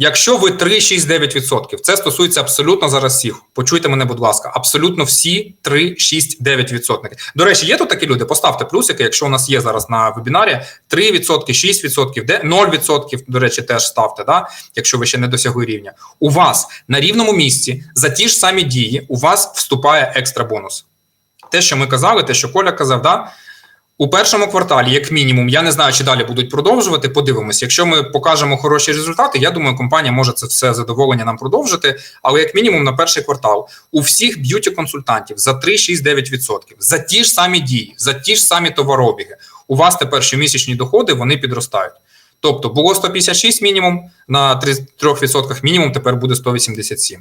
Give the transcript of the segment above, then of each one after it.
Якщо ви 3, 6, 9%, це стосується абсолютно зараз всіх. Почуйте мене, будь ласка, абсолютно всі 3, 6, 9%. До речі, є тут такі люди? Поставте плюсики, якщо у нас є зараз на вебінарі 3%, 6%, де 0%, до речі, теж ставте, да? якщо ви ще не досягли рівня. У вас на рівному місці за ті ж самі дії у вас вступає екстра бонус. Те, що ми казали, те, що Коля казав, да? У першому кварталі, як мінімум, я не знаю, чи далі будуть продовжувати. Подивимось. Якщо ми покажемо хороші результати, я думаю, компанія може це все задоволення нам продовжити. Але як мінімум на перший квартал у всіх б'юті консультантів за 3, 6, 9%, за ті ж самі дії, за ті ж самі товаробіги. У вас тепер щомісячні доходи вони підростають. Тобто було 156 мінімум на 3% мінімум, тепер буде 187.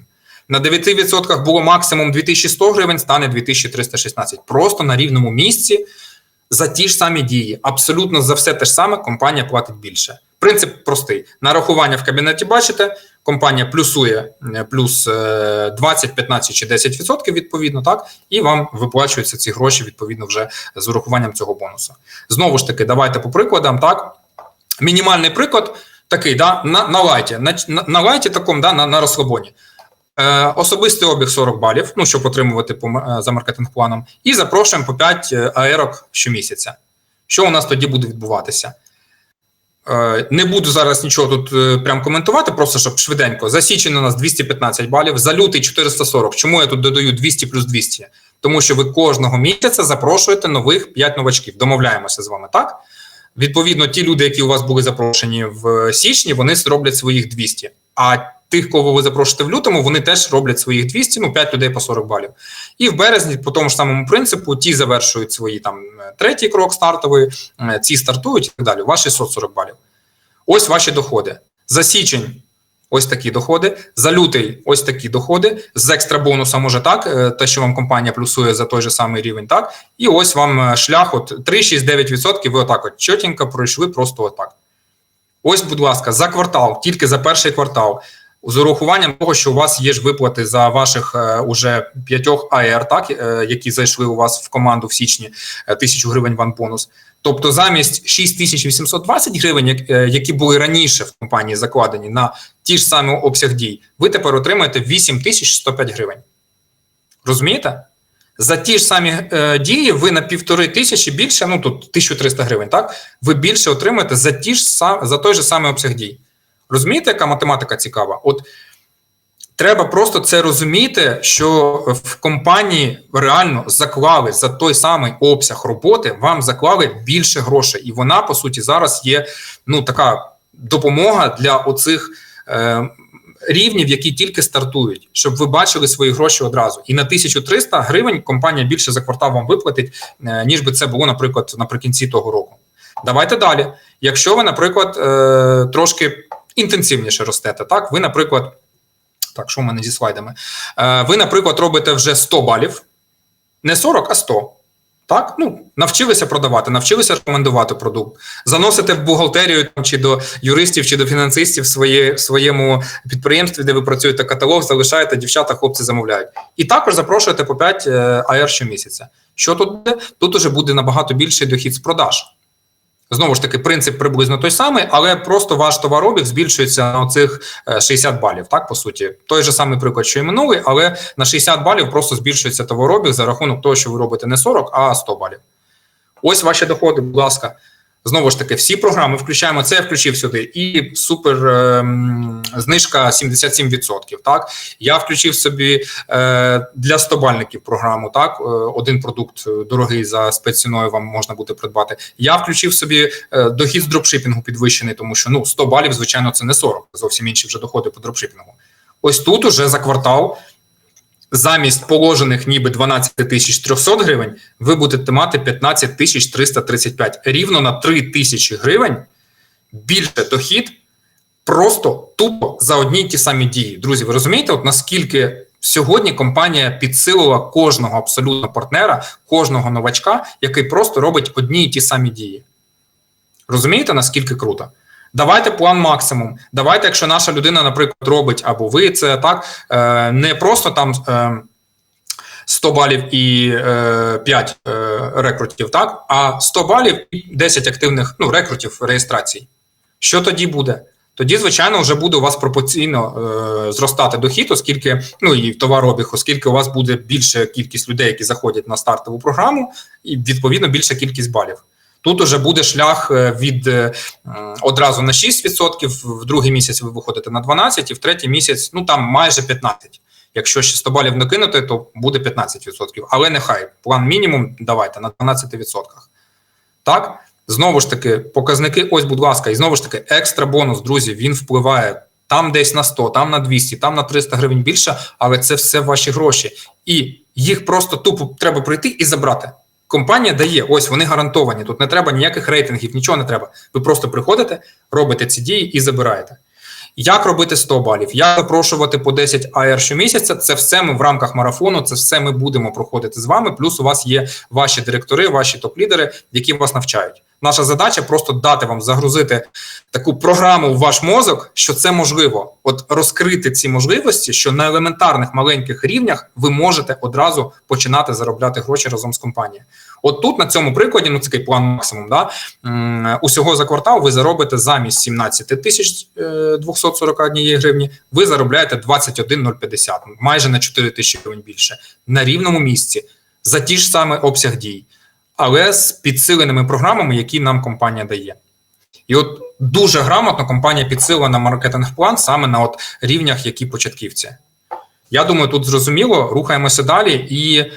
На 9% було максимум 2100 гривень, стане 2316. Просто на рівному місці за ті ж самі дії. Абсолютно за все те ж саме компанія платить більше. Принцип простий: нарахування в кабінеті бачите, компанія плюсує е, плюс е, 20, 15 чи 10% відповідно, так, і вам виплачуються ці гроші відповідно вже з урахуванням цього бонусу. Знову ж таки, давайте по прикладам. Так, мінімальний приклад такий, да, на, на лайті, на, на, на лайті такому, да, на, на розслабоні. Е, особистий обіг 40 балів, ну щоб отримувати по е, за маркетинг планом, і запрошуємо по 5 е, аерок щомісяця. Що у нас тоді буде відбуватися? Не буду зараз нічого тут прям коментувати, просто щоб швиденько. За січень у нас 215 балів, за лютий 440. Чому я тут додаю 200 плюс 200? Тому що ви кожного місяця запрошуєте нових 5 новачків. Домовляємося з вами, так? Відповідно, ті люди, які у вас були запрошені в січні, вони роблять своїх 200. А тих, кого ви запрошуєте в лютому, вони теж роблять своїх 200, ну 5 людей по 40 балів. І в березні, по тому ж самому принципу, ті завершують свої там третій крок стартовий, е, ці стартують і так далі. Ваші 140 балів. Ось ваші доходи. За січень. Ось такі доходи. За лютий ось такі доходи. З екстра бонуса може так, е, те, що вам компанія плюсує за той же самий рівень, так. І ось вам е, шлях от 3-6-9%. Ви отак от чотенько пройшли просто отак. Ось, будь ласка, за квартал, тільки за перший квартал з урахуванням того, що у вас є ж виплати за ваших е, уже п'ятьох АР, так е, які зайшли у вас в команду в січні е, тисячу гривень ван бонус. Тобто замість 6820 гривень, е, які були раніше в компанії закладені на ті ж самі обсяг дій, ви тепер отримаєте 8105 гривень. Розумієте? За ті ж самі е, дії ви на півтори тисячі більше, ну тут 1300 гривень, так? Ви більше отримаєте за ті ж за той же самий обсяг дій. Розумієте, яка математика цікава? От треба просто це розуміти, що в компанії реально заклали за той самий обсяг роботи, вам заклали більше грошей, і вона по суті зараз є ну така допомога для оцих. Е, Рівнів, які тільки стартують, щоб ви бачили свої гроші одразу, і на 1300 гривень компанія більше за квартал вам виплатить, е, ніж би це було, наприклад, наприкінці того року. Давайте далі. Якщо ви, наприклад, е, трошки інтенсивніше ростете. Так, ви, наприклад, так, що в мене зі слайдами? Е, ви, наприклад, робите вже 100 балів, не 40, а 100. Так, ну навчилися продавати, навчилися рекомендувати продукт, заносите в бухгалтерію там, чи до юристів, чи до фінансистів своє, в своєму підприємстві, де ви працюєте каталог, залишаєте дівчата, хлопці замовляють. І також запрошуєте по 5 е, АР щомісяця. Що тут буде? Тут уже буде набагато більший дохід з продаж. Знову ж таки, принцип приблизно той самий, але просто ваш товаробіг збільшується на цих 60 балів. Так, по суті, той же самий приклад, що і минулий, але на 60 балів просто збільшується товаробіг за рахунок того, що ви робите не 40, а 100 балів. Ось ваші доходи, будь ласка. Знову ж таки, всі програми включаємо це, я включив сюди, і супер е, знижка 77%. Так, я включив собі е, для стобальників програму. Так, е, один продукт дорогий за спецціною вам можна буде придбати. Я включив собі е, дохід з дропшипінгу підвищений, тому що ну 100 балів, звичайно, це не 40, зовсім інші вже доходи по дропшипінгу. Ось тут уже за квартал замість положених ніби 12 тисяч 300 гривень, ви будете мати 15 тисяч 335. Рівно на 3 тисячі гривень більше дохід просто тупо за одні й ті самі дії. Друзі, ви розумієте, от наскільки сьогодні компанія підсилила кожного абсолютно партнера, кожного новачка, який просто робить одні й ті самі дії. Розумієте, наскільки круто? Давайте план максимум. Давайте, якщо наша людина, наприклад, робить або ви це так, е, не просто там 100 е, балів і 5 е, рекрутів, так, а 100 балів і 10 активних ну, рекрутів реєстрацій. Що тоді буде? тоді, звичайно, вже буде у вас пропорційно е, зростати дохід, оскільки ну і товарообіг, оскільки у вас буде більша кількість людей, які заходять на стартову програму, і відповідно більша кількість балів. Тут уже буде шлях е, від е, одразу на 6%, в другий місяць ви виходите на 12%, і в третій місяць ну там майже 15%. Якщо ще 100 балів накинути, то буде 15%. Але нехай план мінімум давайте на 12%. Так, знову ж таки, показники. Ось, будь ласка, і знову ж таки, екстра бонус, друзі, він впливає там десь на 100, там на 200, там на 300 гривень більше, але це все ваші гроші. І їх просто тупо треба прийти і забрати. Компанія дає, ось вони гарантовані. Тут не треба ніяких рейтингів, нічого не треба. Ви просто приходите, робите ці дії і забираєте. Як робити 100 балів? Як запрошувати по 10 АР щомісяця? Це все ми в рамках марафону. Це все ми будемо проходити з вами. Плюс у вас є ваші директори, ваші топ-лідери, які вас навчають. Наша задача просто дати вам загрузити таку програму в ваш мозок, що це можливо. От розкрити ці можливості, що на елементарних маленьких рівнях ви можете одразу починати заробляти гроші разом з компанією. От тут на цьому прикладі, ну це такий план максимум. Да? Усього за квартал ви заробите замість 17 тисяч е, 241 гривні, ви заробляєте 21 050, майже на 4 тисячі гривень більше на рівному місці за ті ж саме обсяг дій, але з підсиленими програмами, які нам компанія дає. І от дуже грамотно компанія підсилила на маркетинг-план саме на от рівнях, які початківці. Я думаю, тут зрозуміло, рухаємося далі і